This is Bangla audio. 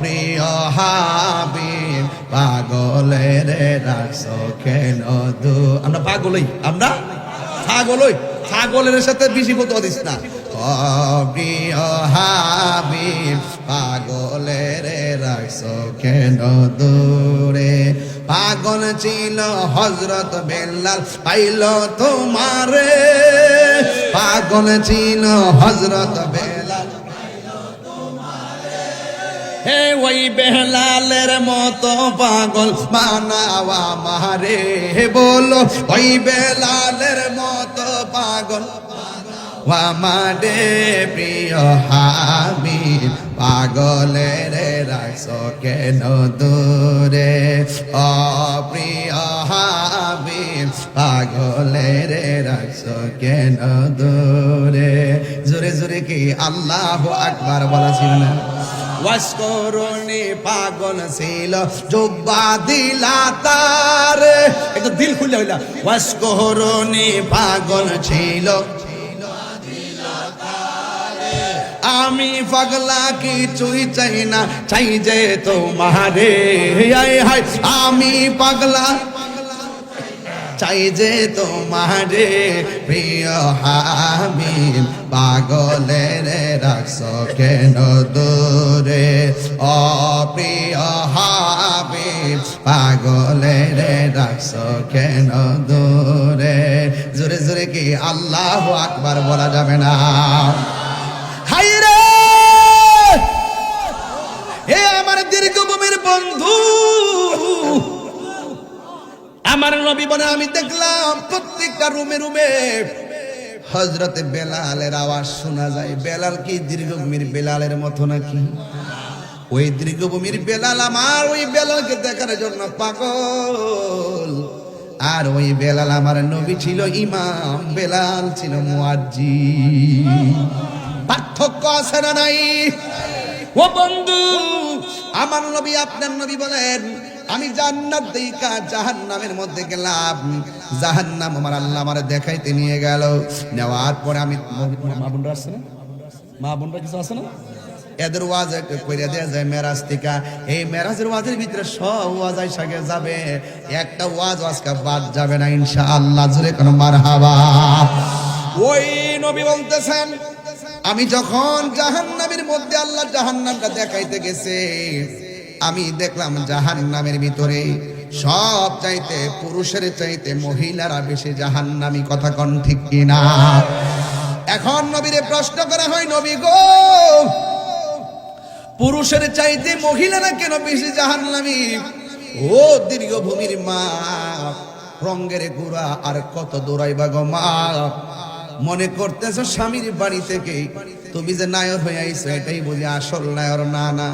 প্রিয় হাবিব, পাগলের রাখছো কেন দু? আমরা পাগলই, আমরা ছাগলই ছাগলের সাথে বেশি কত দিস না। প্রিয় হাবিব, পাগলের রাখছো কেন দূরে? পাগল ছিল হজরত বেল্লাল, পাইল তোমারে। পাগল ছিল হজরত বেলাল হে ওই বেহলালের মতো পাগল, মানাওয়া মারে হে বলো, ওই বেলালের মতো পাগল। আমারে প্রিয় হাবিব পাগলের রাখছো কেন দূরে? ও প্রিয় হাবিব পাগলের রাখছো কেন দূরে? জোরে জোরে কি আল্লাহ আকবার বলা ছিল না? ওয়াসকরণে পাগল ছিল, জুব্বা দিলা তার। একটু দিল খুলে হইলা ওয়াসকরণে পাগল ছিল, আমি পাগলা কিছুই চাই না, চাই যে তোমারে। আমি পাগলা চাই যে তোমারে প্রিয় হাবিব পাগলের রাখছ কেন দূরে? অপ্রিয় হাবিব পাগলের রাখছ কেন দূরে? জোরে জোরে কি আল্লাহ আকবার বলা যাবে না? হাই রে! হে আমার দীর্ঘভূমির বন্ধু। আমার নবী বলে আমি দেখলাম প্রত্যেকটা রুমে রুমে হজরতে বেলালের আওয়াজ শোনা যায়। বেলাল কি দীর্ঘভূমির বেলালের মতো নাকি? ওই দীর্ঘভূমির বেলাল আমার, ওই বেলালকে দেখার জন্য পাগল। আর ওই বেলাল আমার নবী ছিল ইমাম, বেলাল ছিল মুয়াজ্জি পার্থক্য আছে না নাই? ও বন্ধু, আমার নবী আপনার নবী বলেন আমি জান্নাত দেইকা জাহান্নামের মধ্যে গেলাম। জাহান্নাম আমার আল্লাহ আমার দেখাইতে নিয়ে গেল। নেওয়ার পরে আমি মা বোনরা আছে না? মা বোনরা কিছু আছে না? এদের ওয়াজ কইরা দেয়া যায় মেরাজ থেকে। এই মেরাজের ওয়াজের ভিতরে সব ওয়াজ আইসাকে যাবে। একটা ওয়াজ আজকে বাদ যাবে না ইনশাআল্লাহ। জুড়ে কোনো মারহাবা। ওই নবী বলতেছেন, আমি যখন জাহান্নামের মধ্যে আল্লাহ জাহান্নামটা দেখাইতে গেছে আমি দেখলাম জাহান্নামের ভিতরে সব চাইতে পুরুষের চাইতে মহিলারা বেশি জাহান্নামি কথা কন ঠিক কিনা? এখন নবীরে প্রশ্ন করা হয়, নবী গো, পুরুষের চাইতে মহিলারা কেন বেশি জাহান্নামি? ও দীর্ঘভূমির মা রঙ্গের গুড়া আর কত দৌড়াইবা গো মা মনে করতেছ স্বামীর বাড়ি থেকে তুমি যে নায়র হয়ে আইছো, এটাই বুঝি আসল নায়র না না।